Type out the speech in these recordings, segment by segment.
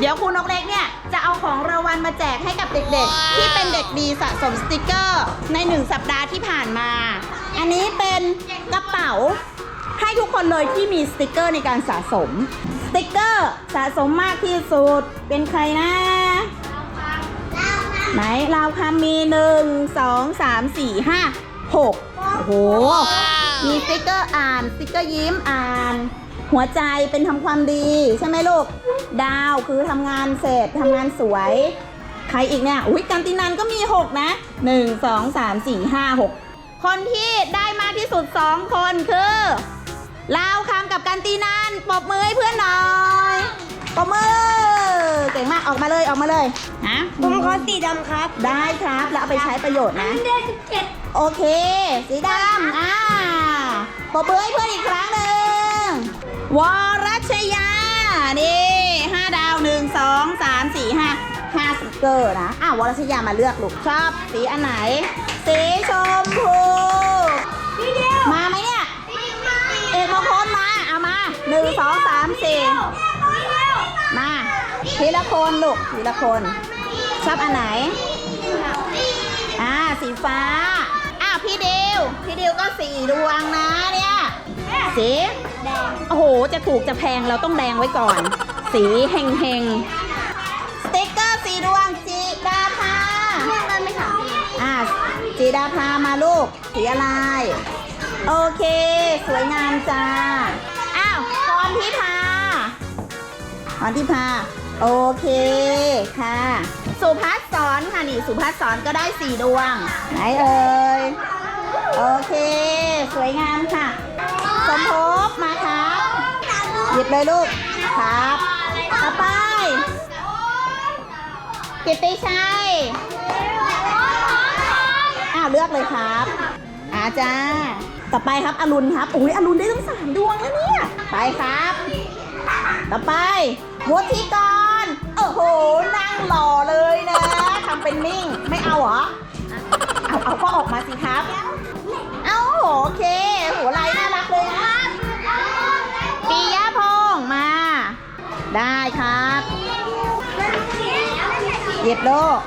เดี๋ยวครูนกเล็กเนี่ย จะเอาของรางวัลมาแจกให้กับเด็กๆ ที่เป็นเด็กดีสะสมสติกเกอร์ในหนึ่งสัปดาห์ที่ผ่านมา อันนี้เป็นกระเป๋าให้ทุกคนเลยที่มีสติกเกอร์ในการสะสม สติกเกอร์สะสมมากที่สุดเป็นใครนะไหนราวคำมีหนึ่งสองสามสี่ห้าหกโอ้โห มีสติกเกอร์อ่าน สติกเกอร์ยิ้มอ่าน หัวใจเป็นทำความดีใช่ไหมลูก ดาวคือทำงานเสร็จทำงานสวย ใครอีกเนี่ยอุ้ยกันตินันก็มี 6 นะ 1 2 3 4 5 6 คนที่ได้มากที่สุด 2 คนคือลาวคำกับกันตินันปรบมือให้เพื่อนหน่อยปรบมือ เก่งมากออกมาเลยออกมาเลยนะผมขอสีดำครับ ได้ครับแล้วเอาไปใช้ประโยชน์นะได้สิบเจ็ดโอเค สีดำอ่าปรบมือให้เพื่อนอีกครั้งหนึ่ง วรัชยา นี่ห้าดาวหนึ่งสองสามสี่ห้าห้าสติกเกอร์นะอ้าววรัชยามาเลือกลูกชอบสีอันไหน สีชมพูพี่เดียวมาไหมเนี่ย เอกมงคลมา เอามาหนึ่งสองสามสี่มา ทีละคนลูก ทีละคน ชอบอันไหน อ่า สีฟ้าอ้าวพี่เดวพี่เดวก็สีดวงนะเนี่ยสี ห จะถูกจะแพงเราต้องแดงไว้ก่อน สีเฮงเฮงสติ๊กเกอร์สีดวงจีดาภาเพื่อนกันไหมคะอ่าจีดาภามาลูก สีอะไร โอเค สวยงามจ้า อ้าวพรทิพาพรทิพา โอเคค่ะ สุภัสสอนค่ะนี่สุภัสสอนก็ได้สี่ดวง ไหนเอ่ย โอเค สวยงามค่ะ สมภพมาครับห ยิบเลยลูก ครับ ต่อไป กิตติชัย อ้าวเลือกเลยครับอาจ้า ต่อไปครับอรุณครับ อุ้ยอรุณได้ทั้งสามดวงแล้วเนี่ย ไปครับ ต่อไปวุฒิกรโอ้โห นั่งหล่อเลยนะ ทำเป็นนิ่ง ไม่เอาเหรอ เอา เอาก็ออกมาสิครับ เอาโอเค โหลายน่ารักเลยนะปียะพงษ์มา ได้ครับเหยิบโลก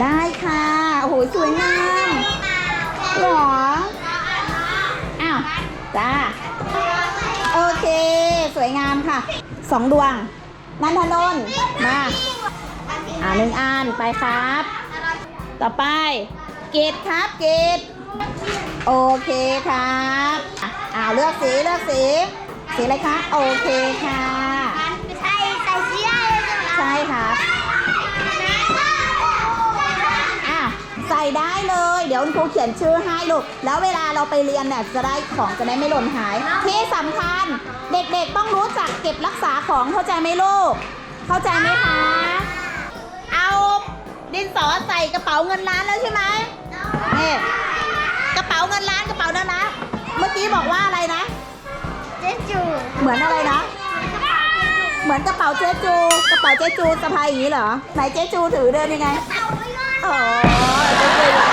ได้ค่ะโอ้โหสวยงามหรออ้าวจ้าโอเค สวยงามค่ะสองดวง นันทนนมาอ่าหนึ่งอันไปครับ ต่อไป เกตครับเกตโอเคครับอะอ่าเลือกสีเลือกสี สีอะไรคะ โอเคค่ะ ใส่ใส่สีได้เลยใช่ครับอะ ใส่ได้เลย เดี๋ยวคุณครูเขียนชื่อให้ลูก แล้วเวลาเราไปเรียนเนี่ยจะได้ของจะได้ไม่หล่นหาย ที่สำคัญเด็กๆต้องรู้จักเก็บรักษาของเข้าใจไหมลูก เข้าใจไหมคะ เอาดินสอใส่กระเป๋าเงินล้านแล้วใช่ไหมนี่กระเป๋าเงินล้านกระเป๋านั้นนะ เมื่อกี้บอกว่าอะไรนะ เจ๊จูเหมือนอะไรนะ เหมือนกระเป๋าเจ๊จูกระเป๋าเจ๊จูสะพายอย่างนี้เหรอไหนเจ๊จูถือเดินยังไงเอาไว้ก่อนอ๋อเจ๊จู